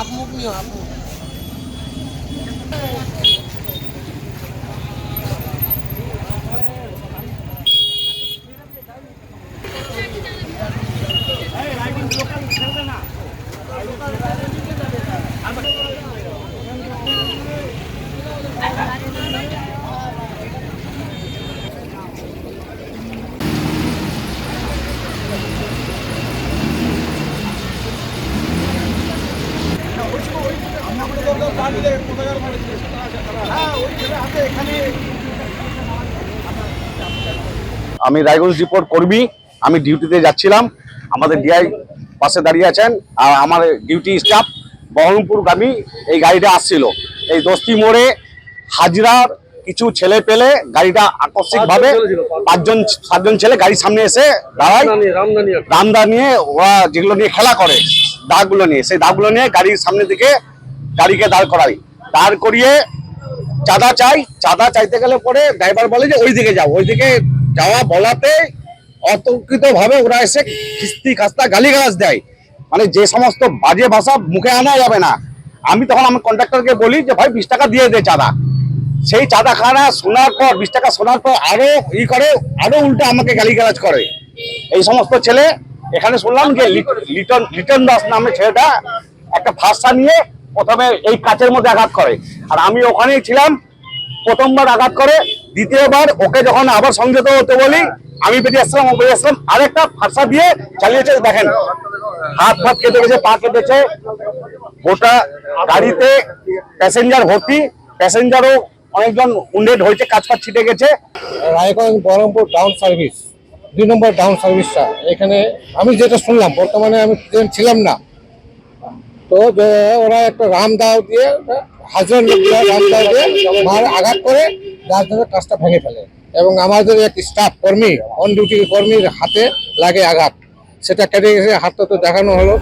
Half মুখ নিও half মুখ আমি রায়গঞ্জ রিপোর্ট কর্মী আমি ডিউটিতে যাচ্ছিলাম। আমাদের ডিআই পাশে দাঁড়িয়ে আছেন আর আমার ডিউটি স্টাফ বহরমপুর বহরমপুরগামী এই গাড়িটা আসছিল। এই দস্তি মোড়ে হাজরার কিছু ছেলে পেলে গাড়িটা আকস্মিক ভাবে পাঁচজন। সাতজন ছেলে গাড়ির সামনে এসে দাঁড়ায়। রামদা নিয়ে ওরা যেগুলো নিয়ে খেলা করে দাগগুলো নিয়ে, সেই দাগগুলো নিয়ে গাড়ির সামনে দিকে গাড়িকে দাঁড় করাই। দাঁড় করিয়ে চাঁদা চাই, চাঁদা চাইতে গেলে পরে ড্রাইভার বলে যে ওই দিকে যাও ওই দিকে যাওয়া বলাতে অতর্কিত ভাবে ওরা এসে খিস্তি খাস্তা গালিগালাজ দেয়। মানে যে সমস্ত বাজে ভাষা মুখে আনা যাবে না। আমি তখন আমার কন্ট্রাক্টরকে বলি যে, ভাই, বিশ টাকা দিয়ে দে চাঁদা। সেই চাঁদা খানা শোনার পর, বিশ টাকা শোনার পর আরও ই করে, আরও উল্টো আমাকে গালিগালাজ করে। এই সমস্ত ছেলে এখানে শুনলাম যে লিটন লিটন দাস নামে ছেলেটা একটা ফাঁসা নিয়ে প্রথমে এই কাচের মধ্যে আঘাত করে। আর আমি ওখানেই ছিলাম, প্রথমবার আঘাত করে, দ্বিতীয়বার ওকে যখন আবার সংযত হতে বলি, আমি বেরিয়ে আসলাম ও বেরিয়ে আসলাম আরেকটা ফাঁসা দিয়ে চালিয়েছে, দেখেন, হাত ফাত কেটে গেছে, পা কেটেছে, গোটা গাড়িতে প্যাসেঞ্জার ভর্তি, প্যাসেঞ্জারও অনেকজন উন্ডেড হয়েছে, কাজ ফাজ ছিটে গেছে। রায়গঞ্জ বহরমপুর ডাউন সার্ভিস দুই নম্বর ডাউন সার্ভিসটা। এখানে আমি যেটা শুনলাম, বর্তমানে আমি প্রেজেন্ট ছিলাম না। তো ওরা একটা রাম দাও দিয়ে, হাজার লোকরা রাম দাও দিয়ে মার আঘাত করে জন্য কাজটা ভেঙে ফেলে। এবং আমাদের এক স্টাফ কর্মী অন ডিউটি কর্মীর হাতে লাগে আঘাত। সেটা কেটে গেছে, হাতটা তো দেখানো হলো।